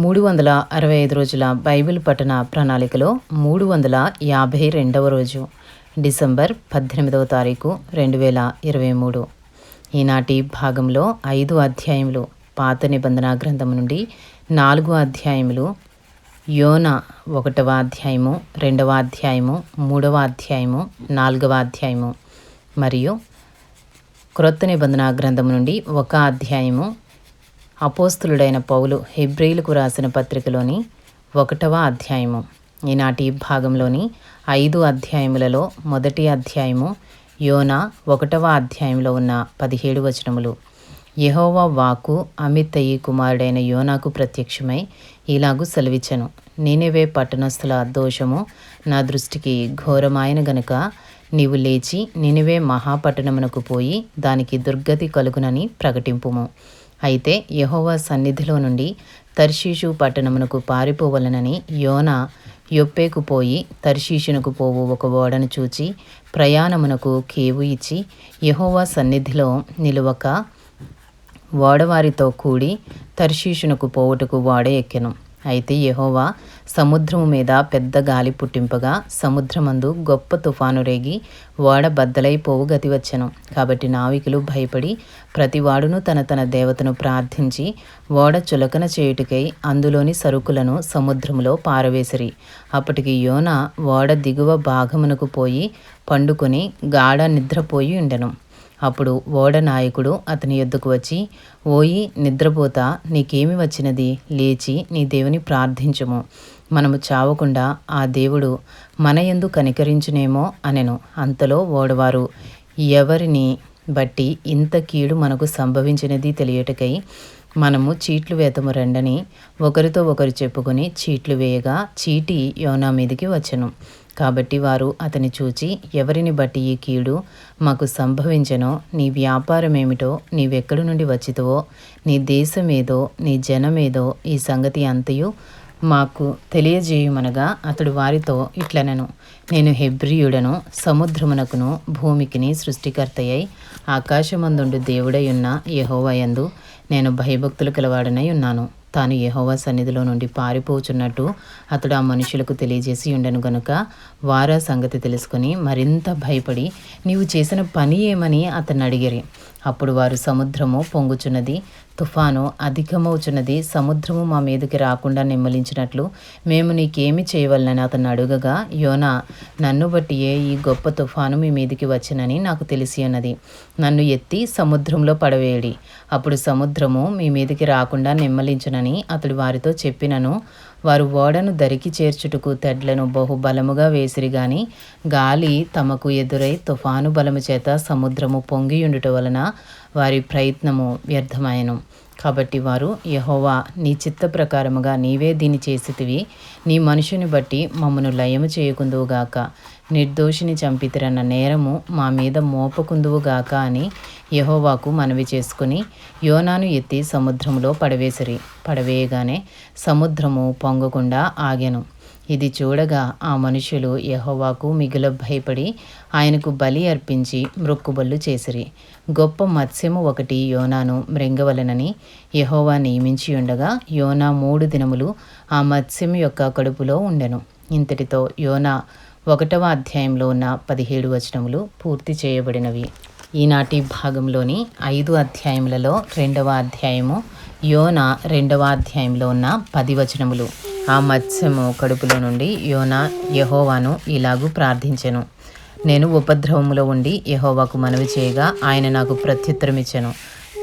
మూడు వందల అరవై ఐదు రోజుల బైబిల్ పఠన ప్రణాళికలో మూడు వందల యాభై రెండవ రోజు డిసెంబర్ పద్దెనిమిదవ తారీఖు రెండు వేల ఇరవై మూడు. ఈనాటి భాగంలో ఐదు అధ్యాయములు పాత నిబంధన గ్రంథం నుండి నాలుగు అధ్యాయములు యోన ఒకటవ అధ్యాయము రెండవ అధ్యాయము మూడవ అధ్యాయము నాలుగవ అధ్యాయము మరియు క్రొత్త నిబంధన గ్రంథం నుండి ఒక అధ్యాయము అపోస్తులుడైన పౌలు హెబ్రిలకు రాసిన పత్రికలోని ఒకటవ అధ్యాయము. ఈనాటి భాగంలోని ఐదు అధ్యాయములలో మొదటి అధ్యాయము యోన ఒకటవ అధ్యాయంలో ఉన్న పదిహేడు వచనములు. యహోవా వాకు అమితయ్యి కుమారుడైన యోనాకు ప్రత్యక్షమై ఇలాగు సెలవిచ్చను. నేనేవే పట్టణస్థుల దోషము నా దృష్టికి ఘోరమైన గనుక నీవు లేచి నినివే మహాపట్టణమునకు పోయి దానికి దుర్గతి కలుగునని ప్రకటింపుము. అయితే యహోవా సన్నిధిలో నుండి తర్షీషు పట్టణమునకు పారిపోవలనని యోన యొప్పేకు పోయి తర్షీషునకు పోవు ఒక ఓడను చూచి ప్రయాణమునకు కేవు ఇచ్చి యహోవా సన్నిధిలో నిలువక ఓడవారితో కూడి తర్షీషునకు పోవుటకు ఓడ ఎక్కెను. అయితే యహోవా సముద్రము మీద పెద్ద గాలి పుట్టింపగా సముద్రమందు గొప్ప తుఫాను రేగి ఓడ బద్దలైపోవు గతి వచ్చెను. కాబట్టి నావికులు భయపడి ప్రతివాడును తన తన దేవతను ప్రార్థించి ఓడ చులకన చేయుటకై అందులోని సరుకులను సముద్రములో పారవేసిరి. అప్పటికి యోన ఓడ దిగువ భాగమునకు పోయి పండుకొని గాఢ నిద్రపోయి ఉండెను. అప్పుడు ఓడ నాయకుడు అతని యొద్దకు వచ్చి ఓయి నిద్రపోతా. నీకేమి వచ్చినది? లేచి నీ దేవుని ప్రార్థించము. మనము చావకుండా ఆ దేవుడు మన ఎందు కనికరించునేమో అనెను. అంతలో ఓడవారు ఎవరిని బట్టి ఇంత కీడు మనకు సంభవించినది తెలియటకై మనము చీట్లు వేతము రండని ఒకరితో ఒకరు చెప్పుకొని చీట్లు వేయగా చీటి యోనా మీదికి వచ్చెను. కాబట్టి వారు అతని చూచి ఎవరిని బట్టి ఈ కీడు మాకు సంభవించెనో నీ వ్యాపారమేమిటో నీవెక్కడి నుండి వచ్చితవో నీ దేశమేదో నీ జనమేదో ఈ సంగతి అంతయు మాకు తెలియజేయమనగా అతడు వారితో ఇట్లనను. నేను హెబ్రియుడను సముద్రమునకును భూమికిని సృష్టికర్తయ్యై ఆకాశమందుండు దేవుడై ఉన్న యహోవయందు నేను భయభక్తులు కలవాడనై ఉన్నాను. తాను యహోవా సన్నిధిలో నుండి పారిపోచున్నట్టు అతడు ఆ మనుషులకు తెలియజేసి ఉండను గనుక వారా సంగతి తెలుసుకొని మరింత భయపడి నీవు చేసిన పని ఏమని? అతన్ని అడిగిరి. అప్పుడు వారు సముద్రము పొంగుచున్నది తుఫాను అధికమవుచున్నది సముద్రము మా మీదకి రాకుండా నిమ్మలించినట్లు మేము నీకేమి చేయవలనని అతను అడుగగా యోనా నన్ను బట్టియే ఈ గొప్ప తుఫాను మీ మీదికి వచ్చినని నాకు తెలిసి ఉన్నది. నన్ను ఎత్తి సముద్రంలో పడవేయడి. అప్పుడు సముద్రము మీ మీదికి రాకుండా నిమ్మలించునని అతడు వారితో చెప్పినను. వారు ఓడను దరికి చేర్చుటకు తెడ్లను బహుబలముగా వేసిరి గాని గాలి తమకు ఎదురై తుఫాను బలము చేత సముద్రము పొంగియుండుట వలన వారి ప్రయత్నము వ్యర్థమాయను. కాబట్టి వారు యహోవా నీ చిత్త ప్రకారముగా నీవే దీన్ని చేసితివి. నీ మనుషుని బట్టి మమ్మను లయము చేయకుందువుగాక. నిర్దోషిని చంపితిరన్న నేరము మా మీద మోపకుందువుగాక అని యహోవాకు మనవి చేసుకుని యోనాను ఎత్తి సముద్రంలో పడవేసిరి. పడవేయగానే సముద్రము పొంగకుండా ఆగెను. ఇది చూడగా ఆ మనుషులు యహోవాకు మిగుల భయపడి ఆయనకు బలి అర్పించి మృక్కుబళ్ళు చేసిరి. గొప్ప మత్స్యము ఒకటి యోనాను మృంగవలనని యహోవా నియమించి ఉండగా యోనా మూడు దినములు ఆ మత్స్యం యొక్క కడుపులో ఉండెను. ఇంతటితో యోనా ఒకటవ అధ్యాయంలో ఉన్న పదిహేడు వచనములు పూర్తి చేయబడినవి. ఈనాటి భాగంలోని ఐదు అధ్యాయములలో రెండవ అధ్యాయము యోన రెండవ అధ్యాయంలో ఉన్న పది వచనములు. ఆ మత్స్యము కడుపులో నుండి యోన యహోవాను ఇలాగూ ప్రార్థించెను. నేను ఉపద్రవములో ఉండి యహోవాకు మనవి చేయగా ఆయన నాకు ప్రత్యుత్తరం ఇచ్చెను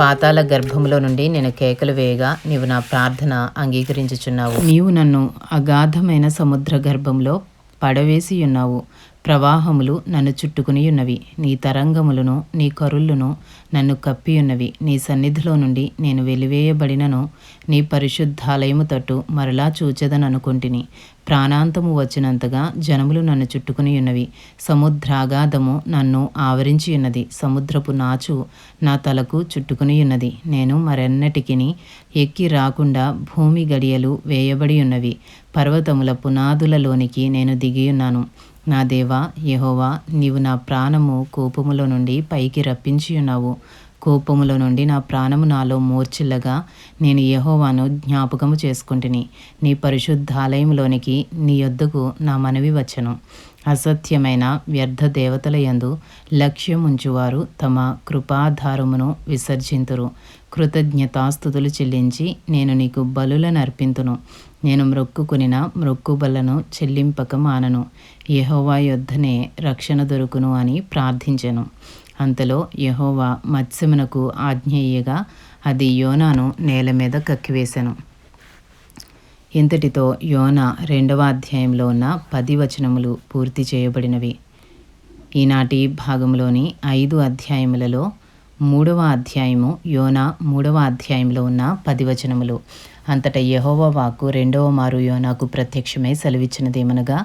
పాతాల గర్భములో నుండి నేను కేకలు వేయగా నీవు నా ప్రార్థన అంగీకరించుచున్నావు. నీవు నన్ను అగాధమైన సముద్ర గర్భంలో పడవేసి ఉన్నావు. ప్రవాహములు నన్ను చుట్టుకుని ఉన్నవి. నీ తరంగములను నీ కరుళ్ళును నన్ను కప్పియున్నవి నీ సన్నిధిలో నుండి నేను వెలివేయబడినను నీ పరిశుద్ధాలయము తట్టు మరలా చూచెదననుకుంటుని. ప్రాణాంతము వచ్చినంతగా జనములు నన్ను చుట్టుకుని ఉన్నవి. సముద్రాగాధము నన్ను ఆవరించి ఉన్నది. సముద్రపు నాచు నా తలకు చుట్టుకుని ఉన్నది. నేను మరెన్నటికిని ఎక్కి రాకుండా భూమి గడియలు వేయబడి ఉన్నవి. పర్వతముల పునాదులలోనికి నేను దిగియున్నాను నా దేవా యహోవా నీవు నా ప్రాణము కోపములో నుండి పైకి రప్పించి ఉన్నావు. కోపముల నుండి నా ప్రాణము నాలో మూర్చిల్లగా నేను యహోవాను జ్ఞాపకము చేసుకుంటుని నీ పరిశుద్ధాలయంలోనికి నీ యొద్దకు నా మనవి వచ్చను. అసత్యమైన వ్యర్థ దేవతల యందు లక్ష్యముంచువారు తమ కృపాధారమును విసర్జింతురు. కృతజ్ఞతాస్థుతులు చెల్లించి నేను నీకు బలులను అర్పింతును నేను మ్రొక్కుకునిన మ్రొక్కుబలను చెల్లింపక మానను. యహోవా యొద్దనే రక్షణ దొరుకును అని ప్రార్థించెను. అంతలో యహోవా మత్స్యమునకు ఆజ్ఞేయగా అది యోనాను నేల మీద కక్కివేశాను ఇంతటితో యోన రెండవ అధ్యాయంలో ఉన్న పది వచనములు పూర్తి చేయబడినవి. ఈనాటి భాగంలోని ఐదు అధ్యాయములలో మూడవ అధ్యాయము యోన మూడవ అధ్యాయంలో ఉన్న పది వచనములు. అంతటా యెహోవా వాక్కు రెండవ మారు యోనాకు ప్రత్యక్షమై సెలవిచ్చినదేమనగా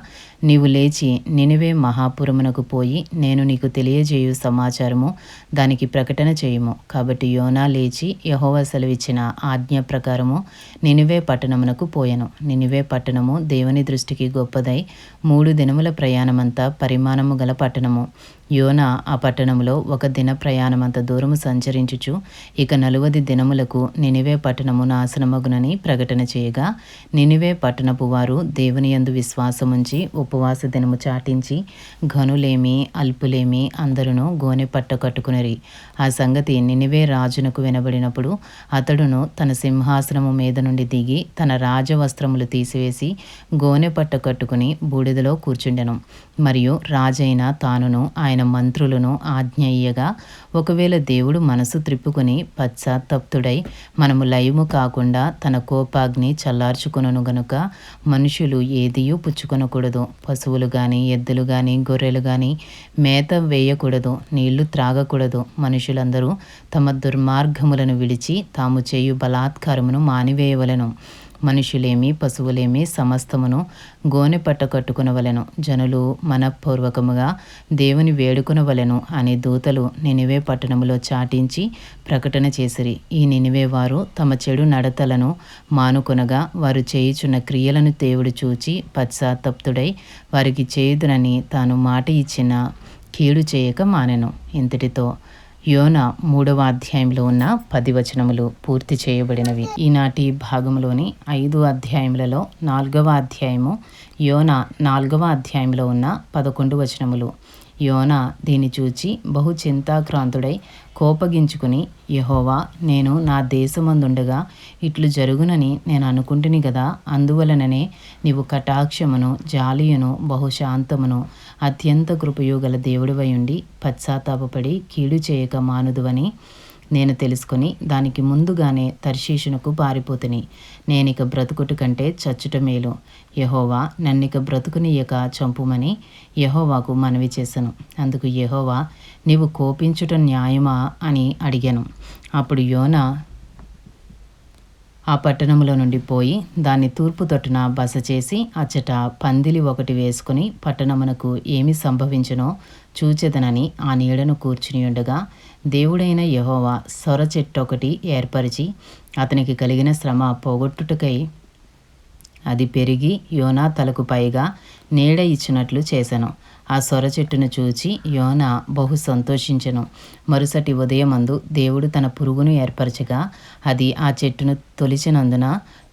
నీవు లేచి నినివే మహాపురమునకు పోయి నేను నీకు తెలియజేయు సమాచారము దానికి ప్రకటన చేయము. కాబట్టి యోనా లేచి యహోవా సెలవిచ్చిన ఆజ్ఞ ప్రకారము నినివే పట్టణమునకు పోయెను. నినివే పట్టణము దేవుని దృష్టికి గొప్పదై మూడు దినముల ప్రయాణమంతా పరిమాణము గల పట్టణము. యోన ఆ పట్టణంలో ఒక దిన ప్రయాణమంత దూరము సంచరించుచు ఇక నలువది దినములకు నినివే పట్టణము నాశనమగునని ప్రకటన చేయగా నినివే పట్టణపు వారు దేవుని యందు విశ్వాసముంచి ఉపవాస దినము చాటించి ఘనులేమి అల్పులేమి అందరును గోనె పట్ట కట్టుకునరి. ఆ సంగతి నినివే రాజునకు వినబడినప్పుడు అతడును తన సింహాసనము మీద నుండి దిగి తన రాజవస్త్రములు తీసివేసి గోనె పట్ట కట్టుకుని బూడిదలో కూర్చుండెను. మరియు రాజైన తానును ఆయన మంత్రులను ఆజ్ఞయ్యగా ఒకవేళ దేవుడు మనసు త్రిప్పుకుని పశ్చాత్తప్తుడై మనము లయము కాకుండా తన కోపాగ్ని చల్లార్చుకును గనుక మనుషులు ఏదియూ పుచ్చుకొనకూడదు. పశువులు కానీ ఎద్దులు కానీ గొర్రెలు కానీ మేత వేయకూడదు. నీళ్ళు త్రాగకూడదు. మనుషులందరూ తమ దుర్మార్గములను విడిచి తాము చేయు బలాత్కారమును మానివేయవలెను. మనుషులేమి పశువులేమి సమస్తమును గోనె పట్ట కట్టుకునవలెను. జనులు మనపూర్వకముగా దేవుని వేడుకునవలెను అనే దూతలు నినివే పట్టణములో చాటించి ప్రకటన చేసిరి. ఈ నినివే వారు తమ చెడు నడతలను మానుకొనగా వారు చేయుచున్న క్రియలను దేవుడు చూచి పశ్చాత్తప్తుడై వారికి చేయుదునని తాను మాట ఇచ్చిన కీడు చేయక మానెను. ఇంతటితో యోన మూడవ అధ్యాయంలో ఉన్న పది వచనములు పూర్తి చేయబడినవి. ఈనాటి భాగంలోని ఐదు అధ్యాయములలో నాలుగవ అధ్యాయము యోన నాలుగవ అధ్యాయంలో ఉన్న పదకొండు వచనములు. యోన దీన్ని చూచి బహు చింతాక్రాంతుడై కోపగించుకుని యహోవా నేను నా దేశమందుండగా ఇట్లు జరుగునని నేను అనుకుంటుని కదా అందువలననే నీవు కటాక్షమును జాలియును బహుశాంతమును అత్యంత కృపయు గల దేవుడివై ఉండి పశ్చాత్తాపపడి కీడు చేయక మానుదువని నేను తెలుసుకొని దానికి ముందుగానే తర్శీషునకు పారిపోతుని. నేనిక బ్రతుకుట కంటే చచ్చుట మేలు. యహోవా నన్నిక బ్రతుకునియక చంపుమని యహోవాకు మనవి చేశాను అందుకు యహోవా నీవు కోపించుట న్యాయమా అని అడిగాను. అప్పుడు యోన ఆ పట్టణంలో నుండి పోయి దాన్ని తూర్పు తొట్టున బస చేసి అచ్చట పందిలి ఒకటి వేసుకుని పట్టణమునకు ఏమి సంభవించునో చూచెదనని ఆ నీడను కూర్చునియుండగా దేవుడైన యహోవా సొర చెట్టు ఒకటి ఏర్పరిచి అతనికి కలిగిన శ్రమ పోగొట్టుటకై అది పెరిగి యోనా తలకు పైగా నీడ ఇచ్చినట్లు చేశాను ఆ సొర చెట్టును చూచి యోన బహు సంతోషించెను. మరుసటి ఉదయమందు దేవుడు తన పురుగును ఏర్పరచగా అది ఆ చెట్టును తొలిచినందున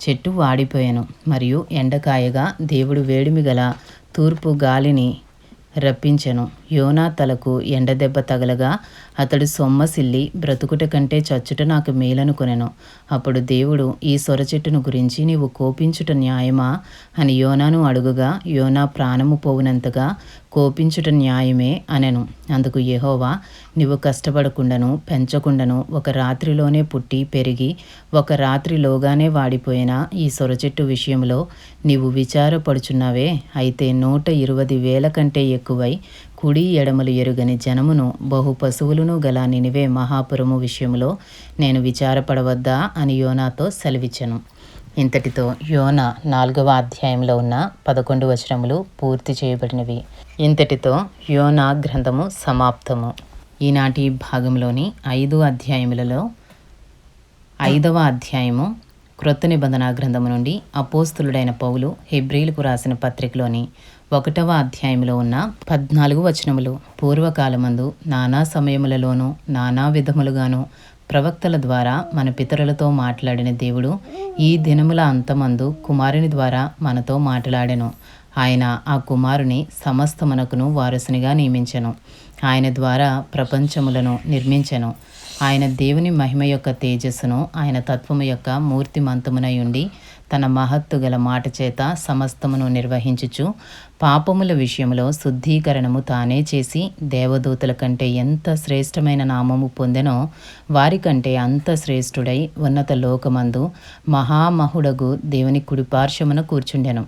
చెట్టు వాడిపోయాను. మరియు ఎండకాయగా దేవుడు వేడిమి గల తూర్పు గాలిని రప్పించెను. యోనా తలకు ఎండదెబ్బ తగలగా అతడు సొమ్మసిల్లి బ్రతుకుట కంటే చచ్చుట నాకు మేలనుకొనెను. అప్పుడు దేవుడు ఈ సొర చెట్టును గురించి నీవు కోపించుట న్యాయమా? అని యోనాను అడుగుగా యోనా ప్రాణము పోవునంతగా కోపించుట న్యాయమే అనెను. అందుకు యహోవా నీవు కష్టపడకుండాను పెంచకుండాను ఒక రాత్రిలోనే పుట్టి పెరిగి ఒక రాత్రిలోగానే వాడిపోయిన ఈ సొర చెట్టు విషయంలో నీవు విచారపడుచున్నావే. అయితే నూట ఇరవై వేల కంటే ఎక్కువై కుడి ఎడమలు ఎరుగని జనమును బహు పశువులను గల నినివే మహాపురము విషయంలో నేను విచారపడవద్దా అని యోనాతో సెలవిచ్చను. ఇంతటితో యోన నాలుగవ అధ్యాయంలో ఉన్న పదకొండు వచనములు పూర్తి చేయబడినవి. ఇంతటితో యోన గ్రంథము సమాప్తము. ఈనాటి భాగంలోని ఐదు అధ్యాయములలో ఐదవ అధ్యాయము క్రొత్త నిబంధన గ్రంథము నుండి అపోస్తులుడైన పౌలు హెబ్రిలకు రాసిన పత్రికలోని ఒకటవ అధ్యాయంలో ఉన్న పద్నాలుగు వచనములు పూర్వకాలమందు నానా సమయములలోనూ నానా విధములుగాను ప్రవక్తల ద్వారా మన పితరులతో మాట్లాడిన దేవుడు ఈ దినముల అంతమందు కుమారుని ద్వారా మనతో మాట్లాడెను. ఆయన ఆ కుమారుని సమస్తమునకును వారసునిగా నియమించెను. ఆయన ద్వారా ప్రపంచములను నిర్మించెను. ఆయన దేవుని మహిమ యొక్క తేజస్సును ఆయన తత్వము యొక్క మూర్తిమంతమునై ఉండి తన మహత్తు గల మాట చేత సమస్తమును నిర్వహించుచు పాపముల విషయంలో శుద్ధీకరణము తానే చేసి దేవదూతల కంటే ఎంత శ్రేష్టమైన నామము పొందెనో వారికంటే అంత శ్రేష్ఠుడై ఉన్నత లోకమందు మహామహుడగు దేవుని కుడిపార్శ్వమున కూర్చుండెను.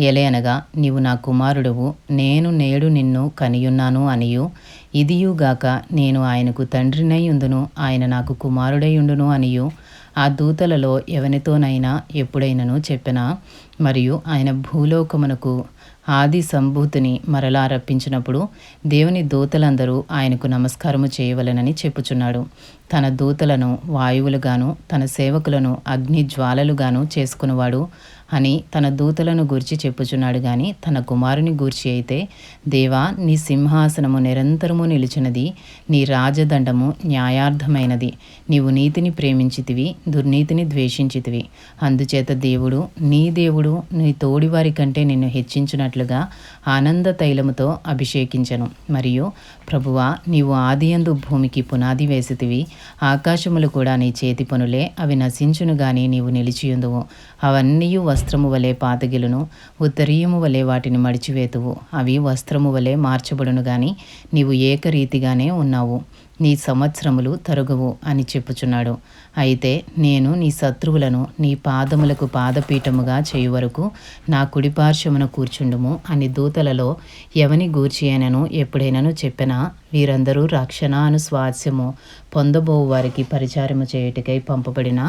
ఎలయనగా నీవు నా కుమారుడువు నేను నేడు నిన్ను కనియున్నాను అనియు. ఇదియుగాక నేను ఆయనకు తండ్రినై ఉందును ఆయన నాకు కుమారుడై ఉండును అనియు. ఆ దూతలలో ఎవనితోనైనా ఎప్పుడైనను చెప్పినా? మరియు ఆయన భూలోకమునకు ఆది సంభూతిని మరలా రప్పించినప్పుడు దేవుని దూతలందరూ ఆయనకు నమస్కారము చేయవలెనని చెప్పుచున్నాడు. తన దూతలను వాయువులుగాను తన సేవకులను అగ్ని జ్వాలలుగాను చేసుకునేవాడు అని తన దూతలను గూర్చి చెప్పుచున్నాడు గాని తన కుమారుని గూర్చి అయితే దేవా నీ సింహాసనము నిరంతరము నిలిచినది నీ రాజదండము న్యాయార్థమైనది. నీవు నీతిని ప్రేమించితివి దుర్నీతిని ద్వేషించితివి. అందుచేత దేవుడు నీ దేవుడు నీ తోడివారి కంటే నిన్ను హెచ్చించినట్లుగా ఆనంద తైలముతో అభిషేకించను. మరియు ప్రభువా నీవు ఆదియందు భూమికి పునాది వేసితివి ఆకాశములు కూడా నీ చేతి పనులే అవి నశించును గాని నీవు నిలిచియుందువు. అవన్నీ వస్త్రము వలె పాతగిలును ఉత్తరీయము వలె వాటిని మడిచివేతువు. అవి వస్త్రము వలె మార్చబడును గాని నీవు ఏకరీతిగానే ఉన్నావు. నీ సంవత్సరములు తరుగవు అని చెప్పుచున్నాడు. అయితే నేను నీ శత్రువులను నీ పాదములకు పాదపీఠముగా చేయు వరకు నా కుడిపార్శ్వమున కూర్చుండుము అని దూతలలో ఎవని గూర్చి అయినను ఎప్పుడైనాను చెప్పినా వీరందరూ రక్షణ అను స్వాస్యము పొందబోవు వారికి పరిచారము చేయుటికై పంపబడిన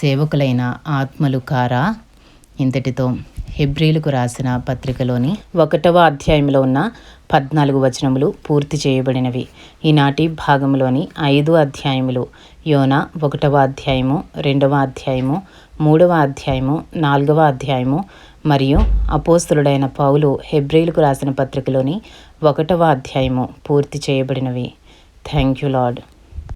సేవకులైన ఆత్మలు కారా ఇంతటితో హెబ్రిలకు రాసిన పత్రికలోని ఒకటవ అధ్యాయంలో ఉన్న పద్నాలుగు వచనములు పూర్తి చేయబడినవి. ఈనాటి భాగంలోని ఐదు అధ్యాయములు యోన ఒకటవ అధ్యాయము రెండవ అధ్యాయము మూడవ అధ్యాయము నాలుగవ అధ్యాయము మరియు అపోస్తులుడైన పౌలు హెబ్రిలకు రాసిన పత్రికలోని ఒకటవ అధ్యాయము పూర్తి చేయబడినవి. Thank you lord